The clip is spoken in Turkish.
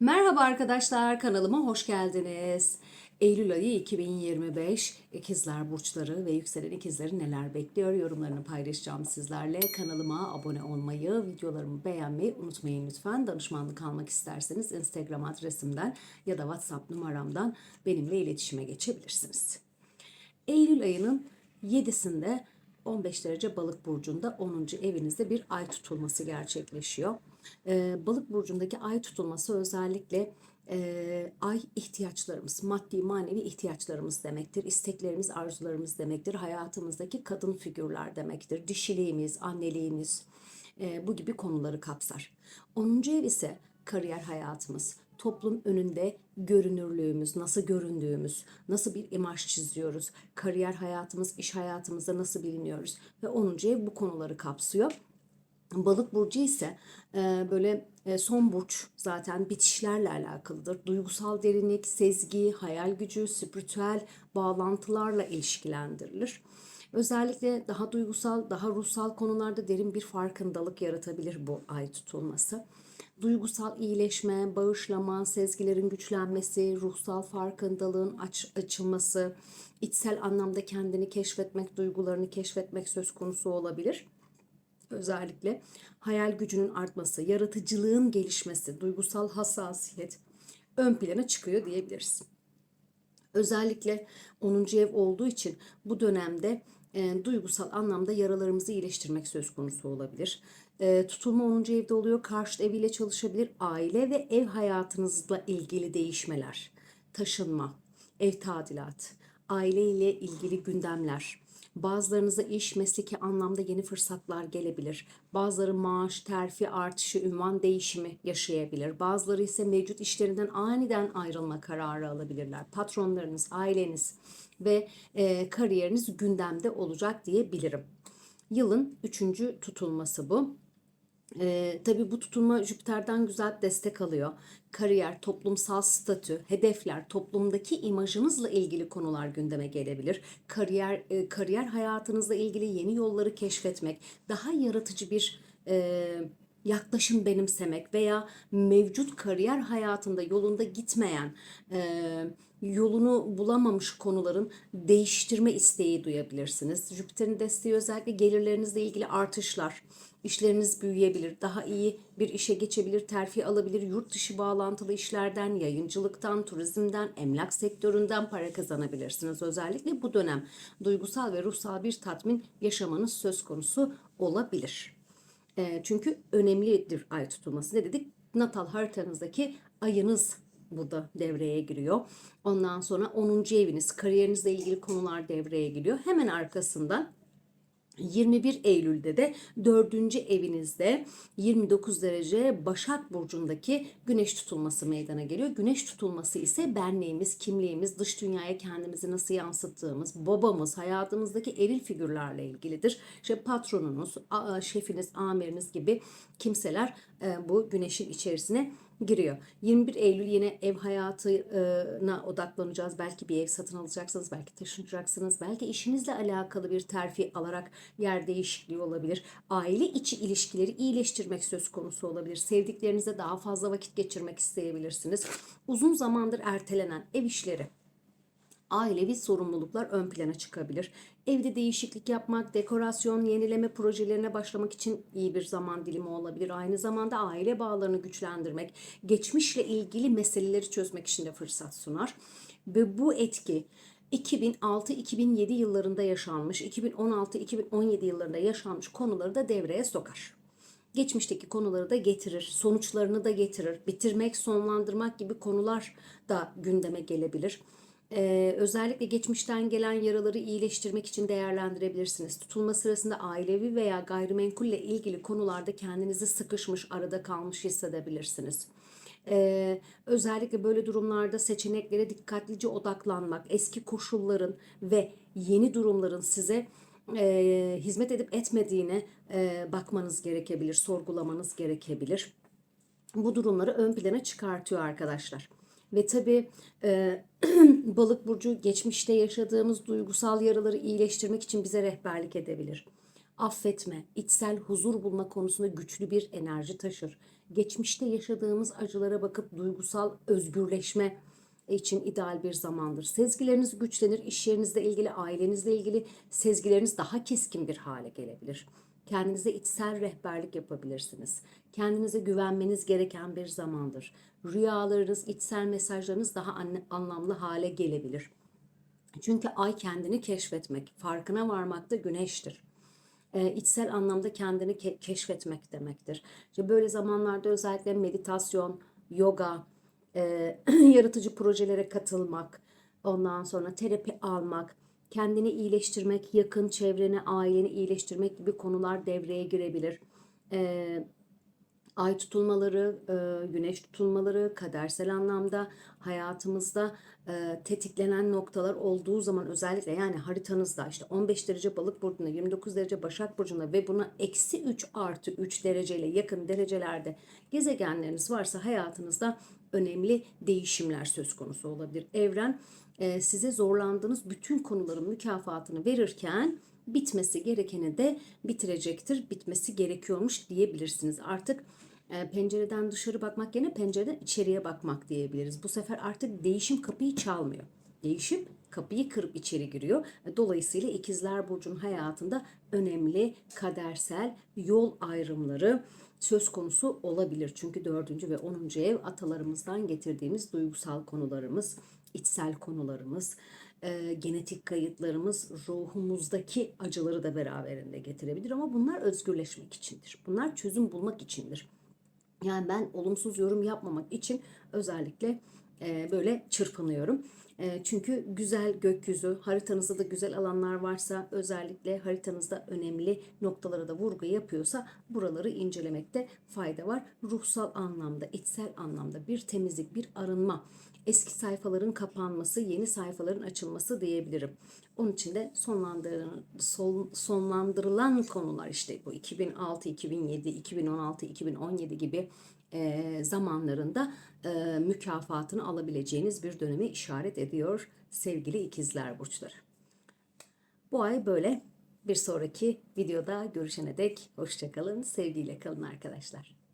Merhaba arkadaşlar kanalıma hoş geldiniz. Eylül ayı 2025 ikizler burçları ve yükselen ikizleri neler bekliyor yorumlarını paylaşacağım sizlerle. Kanalıma abone olmayı, videolarımı beğenmeyi unutmayın lütfen. Danışmanlık almak isterseniz Instagram adresimden ya da WhatsApp numaramdan benimle iletişime geçebilirsiniz. Eylül ayının 7'sinde 15 derece balık burcunda 10. evinizde bir ay tutulması gerçekleşiyor. Ee, balık burcundaki ay tutulması özellikle e, ay ihtiyaçlarımız, maddi manevi ihtiyaçlarımız demektir. İsteklerimiz, arzularımız demektir. Hayatımızdaki kadın figürler demektir. Dişiliğimiz, anneliğimiz e, bu gibi konuları kapsar. 10. ev ise kariyer hayatımız, toplum önünde görünürlüğümüz, nasıl göründüğümüz, nasıl bir imaj çiziyoruz, kariyer hayatımız, iş hayatımızda nasıl biliniyoruz ve 10. ev bu konuları kapsıyor. Balık burcu ise e, böyle e, son burç zaten bitişlerle alakalıdır. Duygusal derinlik, sezgi, hayal gücü, spiritüel bağlantılarla ilişkilendirilir. Özellikle daha duygusal, daha ruhsal konularda derin bir farkındalık yaratabilir bu ay tutulması. Duygusal iyileşme, bağışlama, sezgilerin güçlenmesi, ruhsal farkındalığın aç, açılması, içsel anlamda kendini keşfetmek, duygularını keşfetmek söz konusu olabilir özellikle hayal gücünün artması, yaratıcılığın gelişmesi, duygusal hassasiyet ön plana çıkıyor diyebiliriz. Özellikle 10. ev olduğu için bu dönemde e, duygusal anlamda yaralarımızı iyileştirmek söz konusu olabilir. E, tutulma 10. evde oluyor. Karşıt eviyle çalışabilir. Aile ve ev hayatınızla ilgili değişmeler, taşınma, ev tadilat, aile ile ilgili gündemler, Bazılarınıza iş, mesleki anlamda yeni fırsatlar gelebilir. Bazıları maaş, terfi artışı, ünvan değişimi yaşayabilir. Bazıları ise mevcut işlerinden aniden ayrılma kararı alabilirler. Patronlarınız, aileniz ve e, kariyeriniz gündemde olacak diyebilirim. Yılın üçüncü tutulması bu. Ee, tabii bu tutulma Jüpiter'den güzel destek alıyor. Kariyer, toplumsal statü, hedefler, toplumdaki imajınızla ilgili konular gündeme gelebilir. Kariyer, e, kariyer hayatınızla ilgili yeni yolları keşfetmek, daha yaratıcı bir e, yaklaşım benimsemek veya mevcut kariyer hayatında yolunda gitmeyen, e, yolunu bulamamış konuların değiştirme isteği duyabilirsiniz. Jüpiter'in desteği özellikle gelirlerinizle ilgili artışlar, işleriniz büyüyebilir, daha iyi bir işe geçebilir, terfi alabilir, yurt dışı bağlantılı işlerden, yayıncılıktan, turizmden, emlak sektöründen para kazanabilirsiniz. Özellikle bu dönem duygusal ve ruhsal bir tatmin yaşamanız söz konusu olabilir. E, çünkü önemlidir ay tutulması. Ne dedik? Natal haritanızdaki ayınız burada devreye giriyor. Ondan sonra 10. eviniz, kariyerinizle ilgili konular devreye giriyor. Hemen arkasından 21 Eylül'de de 4. evinizde 29 derece Başak Burcu'ndaki güneş tutulması meydana geliyor. Güneş tutulması ise benliğimiz, kimliğimiz, dış dünyaya kendimizi nasıl yansıttığımız, babamız, hayatımızdaki eril figürlerle ilgilidir. İşte patronunuz, şefiniz, amiriniz gibi kimseler e, bu güneşin içerisine giriyor. 21 Eylül yine ev hayatına odaklanacağız. Belki bir ev satın alacaksınız, belki taşınacaksınız, belki işinizle alakalı bir terfi alarak yer değişikliği olabilir. Aile içi ilişkileri iyileştirmek söz konusu olabilir. Sevdiklerinize daha fazla vakit geçirmek isteyebilirsiniz. Uzun zamandır ertelenen ev işleri ailevi sorumluluklar ön plana çıkabilir. Evde değişiklik yapmak, dekorasyon, yenileme projelerine başlamak için iyi bir zaman dilimi olabilir. Aynı zamanda aile bağlarını güçlendirmek, geçmişle ilgili meseleleri çözmek için de fırsat sunar. Ve bu etki 2006-2007 yıllarında yaşanmış, 2016-2017 yıllarında yaşanmış konuları da devreye sokar geçmişteki konuları da getirir, sonuçlarını da getirir. Bitirmek, sonlandırmak gibi konular da gündeme gelebilir. Ee, özellikle geçmişten gelen yaraları iyileştirmek için değerlendirebilirsiniz. Tutulma sırasında ailevi veya gayrimenkulle ilgili konularda kendinizi sıkışmış, arada kalmış hissedebilirsiniz. Ee, özellikle böyle durumlarda seçeneklere dikkatlice odaklanmak, eski koşulların ve yeni durumların size e, hizmet edip etmediğine e, bakmanız gerekebilir, sorgulamanız gerekebilir. Bu durumları ön plana çıkartıyor arkadaşlar. Ve tabii e, balık burcu geçmişte yaşadığımız duygusal yaraları iyileştirmek için bize rehberlik edebilir. Affetme, içsel huzur bulma konusunda güçlü bir enerji taşır. Geçmişte yaşadığımız acılara bakıp duygusal özgürleşme için ideal bir zamandır. Sezgileriniz güçlenir, iş yerinizle ilgili, ailenizle ilgili sezgileriniz daha keskin bir hale gelebilir. Kendinize içsel rehberlik yapabilirsiniz. Kendinize güvenmeniz gereken bir zamandır. Rüyalarınız, içsel mesajlarınız daha anlamlı hale gelebilir. Çünkü ay kendini keşfetmek, farkına varmak da güneştir. Ee, içsel anlamda kendini ke- keşfetmek demektir. İşte böyle zamanlarda özellikle meditasyon, yoga, e, yaratıcı projelere katılmak, ondan sonra terapi almak, kendini iyileştirmek, yakın çevreni, aileni iyileştirmek gibi konular devreye girebilir. Ee, ay tutulmaları, e, güneş tutulmaları kadersel anlamda hayatımızda e, tetiklenen noktalar olduğu zaman özellikle yani haritanızda işte 15 derece balık burcunda 29 derece başak burcunda ve buna eksi 3 artı 3 dereceyle yakın derecelerde gezegenleriniz varsa hayatınızda önemli değişimler söz konusu olabilir. Evren e, size zorlandığınız bütün konuların mükafatını verirken bitmesi gerekeni de bitirecektir. Bitmesi gerekiyormuş diyebilirsiniz. Artık e, pencereden dışarı bakmak yerine pencereden içeriye bakmak diyebiliriz. Bu sefer artık değişim kapıyı çalmıyor. Değişim kapıyı kırıp içeri giriyor. Dolayısıyla ikizler burcunun hayatında önemli kadersel yol ayrımları söz konusu olabilir. Çünkü dördüncü ve onuncu ev atalarımızdan getirdiğimiz duygusal konularımız, içsel konularımız, e, genetik kayıtlarımız ruhumuzdaki acıları da beraberinde getirebilir ama bunlar özgürleşmek içindir. Bunlar çözüm bulmak içindir. Yani ben olumsuz yorum yapmamak için özellikle e, böyle çırpınıyorum. E, çünkü güzel gökyüzü, haritanızda da güzel alanlar varsa özellikle haritanızda önemli noktalara da vurgu yapıyorsa buraları incelemekte fayda var. Ruhsal anlamda, içsel anlamda bir temizlik, bir arınma, eski sayfaların kapanması, yeni sayfaların açılması diyebilirim. Onun için de sonlandırılan, son, sonlandırılan konular işte bu 2006, 2007, 2016, 2017 gibi e, zamanlarında e, mükafatını alabileceğiniz bir dönemi işaret ediyor sevgili ikizler burçları. Bu ay böyle bir sonraki videoda görüşene dek hoşçakalın, sevgiyle kalın arkadaşlar.